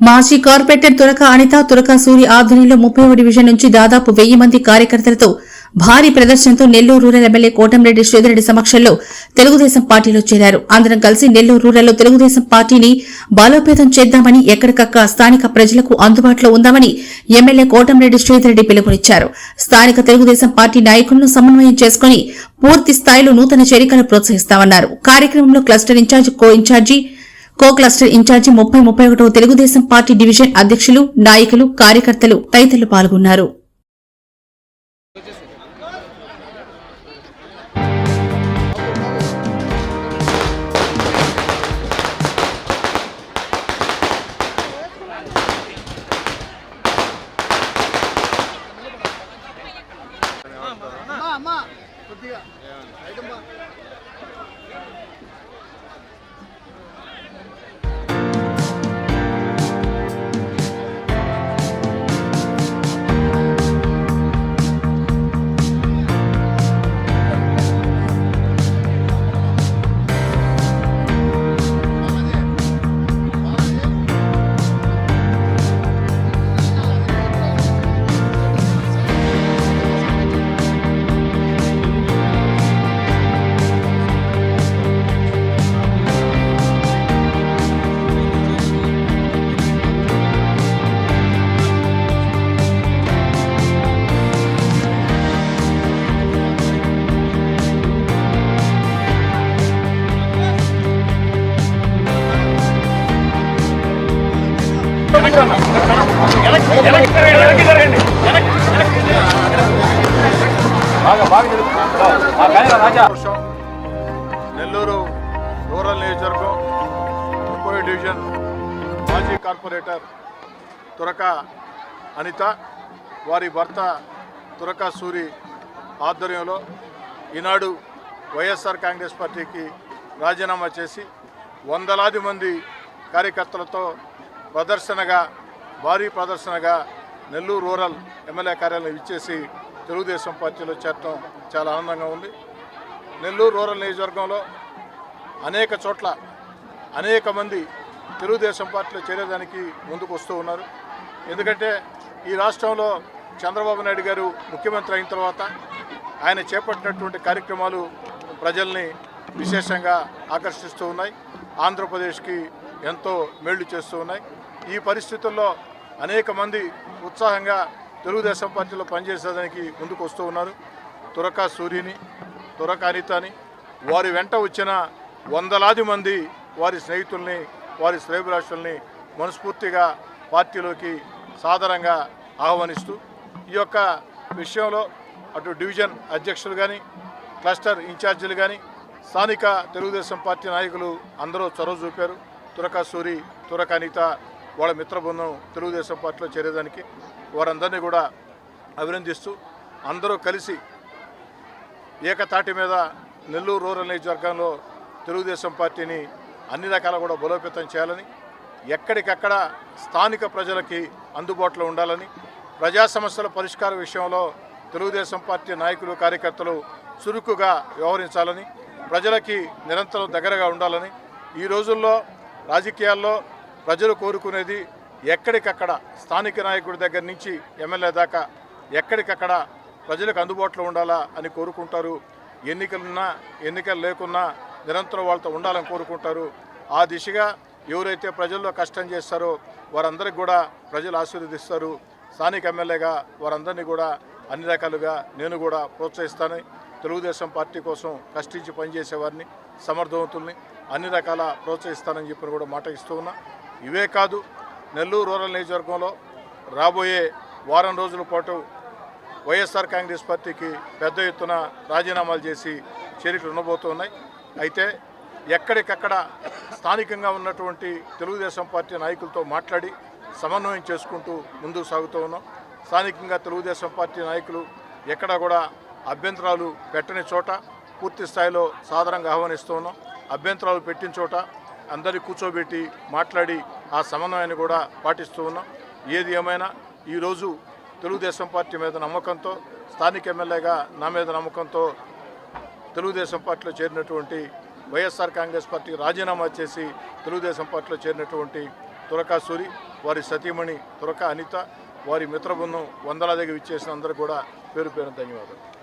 మాజీ కార్పొరేటర్ తురక అనిత తురక సూరి ఆధ్వర్యంలో ముప్పై డివిజన్ నుంచి దాదాపు వెయ్యి మంది కార్యకర్తలతో భారీ ప్రదర్శనతో నెల్లూరు రూరల్ ఎమ్మెల్యే కోటంరెడ్డి శ్రీధరెడ్డి సమక్షంలో తెలుగుదేశం పార్టీలో చేరారు. అందరం కలిసి నెల్లూరు రూరల్లో తెలుగుదేశం పార్టీని బలోపేతం చేద్దామని ఎక్కడికక్క స్థానిక ప్రజలకు అందుబాటులో ఉందామని ఎమ్మెల్యే కోటంరెడ్డి శ్రీధరెడ్డి పిలుపునిచ్చారు. స్థానిక తెలుగుదేశం పార్టీ నాయకులను సమన్వయం చేసుకుని పూర్తి స్థాయిలో నూతన చేరికలు ప్రోత్సహిస్తామన్నారు. కార్యక్రమంలో cluster incharge co incharge co cluster incharge ముప్పై ముప్పై ఒకటో తెలుగుదేశం పార్టీ డివిజన్ అధ్యక్షులు నాయకులు కార్యకర్తలు తదితరులు పాల్గొన్నారు. వర్షం నెల్లూరు రూరల్ నియోజకవర్గం ముప్పై డివిజన్ మాజీ కార్పొరేటర్ తురక అనిత వారి భర్త తురక సూరి ఆధ్వర్యంలో ఈనాడు వైఎస్ఆర్ కాంగ్రెస్ పార్టీకి రాజీనామా చేసి వందలాది మంది కార్యకర్తలతో ప్రదర్శనగా భారీ ప్రదర్శనగా నెల్లూరు రూరల్ ఎమ్మెల్యే కార్యాలయం ఇచ్చేసి తెలుగుదేశం పార్టీలో చేరటం చాలా ఆనందంగా ఉంది. నెల్లూరు రూరల్ నియోజకవర్గంలో అనేక చోట్ల అనేక మంది తెలుగుదేశం పార్టీలో చేరేదానికి ముందుకు వస్తూ ఉన్నారు. ఎందుకంటే ఈ రాష్ట్రంలో చంద్రబాబు నాయుడు గారు ముఖ్యమంత్రి అయిన తర్వాత ఆయన చేపట్టినటువంటి కార్యక్రమాలు ప్రజల్ని విశేషంగా ఆకర్షిస్తూ ఉన్నాయి. ఆంధ్రప్రదేశ్కి ఎంతో మేళ్ళు చేస్తూ ఉన్నాయి. ఈ పరిస్థితుల్లో అనేక మంది ఉత్సాహంగా తెలుగుదేశం పార్టీలో పనిచేసేదానికి ముందుకు వస్తూ ఉన్నారు. తురకా సూర్యని తురక అనితని వారి వెంట వచ్చిన వందలాది మంది వారి స్నేహితుల్ని వారి శ్రేభిలాషుల్ని మనస్ఫూర్తిగా పార్టీలోకి సాధారణంగా ఆహ్వానిస్తూ ఈ యొక్క విషయంలో అటు డివిజన్ అధ్యక్షులు కానీ క్లస్టర్ ఇన్ఛార్జీలు కానీ స్థానిక తెలుగుదేశం పార్టీ నాయకులు అందరూ చొరవ చూపారు. తురక సూరి తురక అనిత వాళ్ళ మిత్ర బృందం తెలుగుదేశం పార్టీలో చేరేదానికి వారందరినీ కూడా అభినందిస్తూ అందరూ కలిసి ఏకతాటి మీద నెల్లూరు రూరల్ నియోజకవర్గంలో తెలుగుదేశం పార్టీని అన్ని రకాల కూడా బలోపేతం చేయాలని ఎక్కడికక్కడ స్థానిక ప్రజలకి అందుబాటులో ఉండాలని ప్రజా సమస్యల పరిష్కార విషయంలో తెలుగుదేశం పార్టీ నాయకులు కార్యకర్తలు చురుకుగా వ్యవహరించాలని ప్రజలకి నిరంతరం దగ్గరగా ఉండాలని ఈ రోజుల్లో రాజకీయాల్లో ప్రజలు కోరుకునేది ఎక్కడికక్కడ స్థానిక నాయకుడి దగ్గర నుంచి ఎమ్మెల్యే దాకా ఎక్కడికక్కడ ప్రజలకు అందుబాటులో ఉండాలా అని కోరుకుంటారు. ఎన్నికలున్నా ఎన్నికలు లేకున్నా నిరంతరం వాళ్ళతో ఉండాలని కోరుకుంటారు. ఆ దిశగా ఎవరైతే ప్రజల్లో కష్టం చేస్తారో వారందరికి కూడా ప్రజలు ఆశీర్వదిస్తారు. స్థానిక ఎమ్మెల్యేగా వారందరినీ కూడా అన్ని రకాలుగా నేను కూడా ప్రోత్సహిస్తాను. తెలుగుదేశం పార్టీ కోసం కష్టించి పనిచేసేవారిని సమర్థవంతుల్ని అన్ని రకాల ప్రోత్సహిస్తానని చెప్పి కూడా మాట ఇస్తూ ఉన్నా. ఇవే కాదు నెల్లూరు రూరల్ నియోజకవర్గంలో రాబోయే వారం రోజుల పాటు వైఎస్ఆర్ కాంగ్రెస్ పార్టీకి పెద్ద ఎత్తున రాజీనామాలు చేసి చేరికలు ఉండబోతున్నాయి అయితే ఎక్కడికక్కడ స్థానికంగా ఉన్నటువంటి తెలుగుదేశం పార్టీ నాయకులతో మాట్లాడి సమన్వయం చేసుకుంటూ ముందుకు సాగుతూ ఉన్నాం. స్థానికంగా తెలుగుదేశం పార్టీ నాయకులు ఎక్కడ కూడా అభ్యంతరాలు పెట్టని చోట పూర్తి స్థాయిలో సాధారణంగా ఆహ్వానిస్తూ ఉన్నాం. అభ్యంతరాలు పెట్టిన చోట అందరి కూర్చోబెట్టి మాట్లాడి ఆ సమన్వయాన్ని కూడా పాటిస్తూ ఉన్నాం. ఏది ఏమైనా ఈరోజు తెలుగుదేశం పార్టీ మీద నమ్మకంతో స్థానిక ఎమ్మెల్యేగా నా మీద నమ్మకంతో తెలుగుదేశం పార్టీలో చేరినటువంటి వైఎస్ఆర్ కాంగ్రెస్ పార్టీ రాజీనామా చేసి తెలుగుదేశం పార్టీలో చేరినటువంటి తురకా సూరి వారి సతీమణి తురకా అనిత వారి మిత్రబృందం వందలాదిగా విచ్చేసిన అందరూ కూడా పేరు పేరు ధన్యవాదాలు.